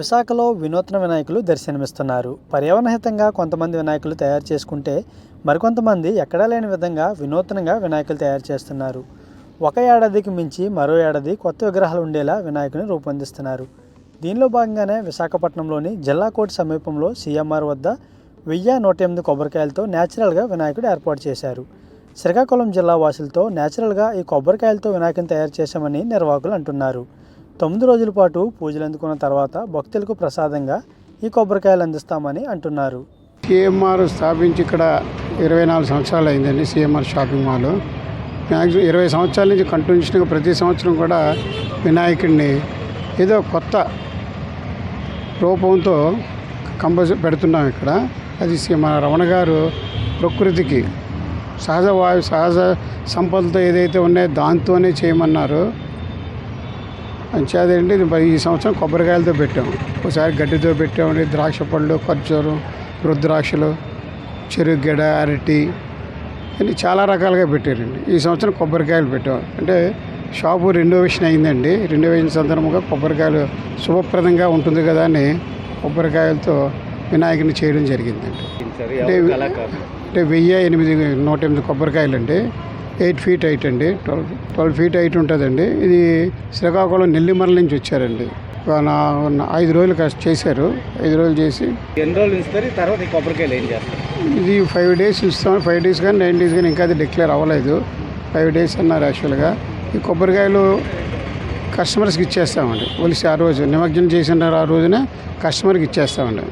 విశాఖలో వినూత్న వినాయకులు దర్శనమిస్తున్నారు. పర్యావరణహితంగా కొంతమంది వినాయకులు తయారు చేసుకుంటే మరికొంతమంది ఎక్కడా లేని విధంగా వినూత్నంగా వినాయకులు తయారు చేస్తున్నారు. ఒక ఏడాదికి మించి మరో ఏడాది కొత్త విగ్రహాలు ఉండేలా వినాయకుని రూపొందిస్తున్నారు. దీనిలో భాగంగానే విశాఖపట్నంలోని జిల్లా కోర్టు సమీపంలో సీఎంఆర్ వద్ద వెయ్యి నూట ఎనిమిది కొబ్బరికాయలతో న్యాచురల్గా వినాయకుడు ఏర్పాటు చేశారు. శ్రీకాకుళం జిల్లా వాసులతో న్యాచురల్గా ఈ కొబ్బరికాయలతో వినాయకుని తయారు చేశామని నిర్వాహకులు అంటున్నారు. తొమ్మిది రోజుల పాటు పూజలు అందుకున్న తర్వాత భక్తులకు ప్రసాదంగా ఈ కొబ్బరికాయలు అందిస్తామని అంటున్నారు. సిఎంఆర్ స్థాపించి ఇక్కడ ఇరవై నాలుగు సంవత్సరాలు అయిందండి సిఎంఆర్ షాపింగ్ మాల్. మ్యాక్సిమం ఇరవై సంవత్సరాల నుంచి కంటిన్యూషన్గా ప్రతి సంవత్సరం కూడా వినాయకుడిని ఏదో కొత్త రూపంతో కంపోజ్ పెడుతున్నాం ఇక్కడ. అది మన రమణ గారు ప్రకృతికి సహజ వాయు సహజ సంపదలతో ఏదైతే ఉన్నాయో దాంతోనే చేయమన్నారు. అంచేదండి ఈ సంవత్సరం కొబ్బరికాయలతో పెట్టాము ఒకసారి గడ్డితో పెట్టామండి ద్రాక్ష పళ్ళు ఖర్జూరం రుద్రాక్షలు చెరుగెడ అరటి అని చాలా రకాలుగా పెట్టారండి. ఈ సంవత్సరం కొబ్బరికాయలు పెట్టాం. అంటే షాపు రెనోవేషన్ అయిందండి. రెనోవేషన్ సందర్భంగా కొబ్బరికాయలు శుభప్రదంగా ఉంటుంది కదా అని కొబ్బరికాయలతో వినాయకుని చేయడం జరిగిందండి. అంటే అంటే వెయ్యి ఎనిమిది నూట ఎనిమిది కొబ్బరికాయలు అండి ఎయిట్ ఫీట్ హైట్ అండి. ట్వెల్వ్ ట్వెల్వ్ ఫీట్ హైట్ ఉంటుందండి. ఇది శ్రీకాకుళం నెల్లిమర్ల నుంచి వచ్చారండి. ఐదు రోజులు చేశారు. ఐదు రోజులు చేసి ఎన్ని రోజులు ఇస్తారు తర్వాత కొబ్బరికాయలు ఏం చేస్తారు? ఇది ఫైవ్ డేస్ ఇస్తాం ఫైవ్ డేస్ కానీ నైన్ డేస్ కానీ ఇంకా అది డిక్లేర్ అవ్వలేదు. ఫైవ్ డేస్ అన్నారు యాక్చువల్గా. ఈ కొబ్బరికాయలు కస్టమర్స్కి ఇచ్చేస్తామండి. ఒలిసి ఆ రోజు నిమజ్జనం చేసిన ఆ రోజున కస్టమర్కి ఇచ్చేస్తామండి.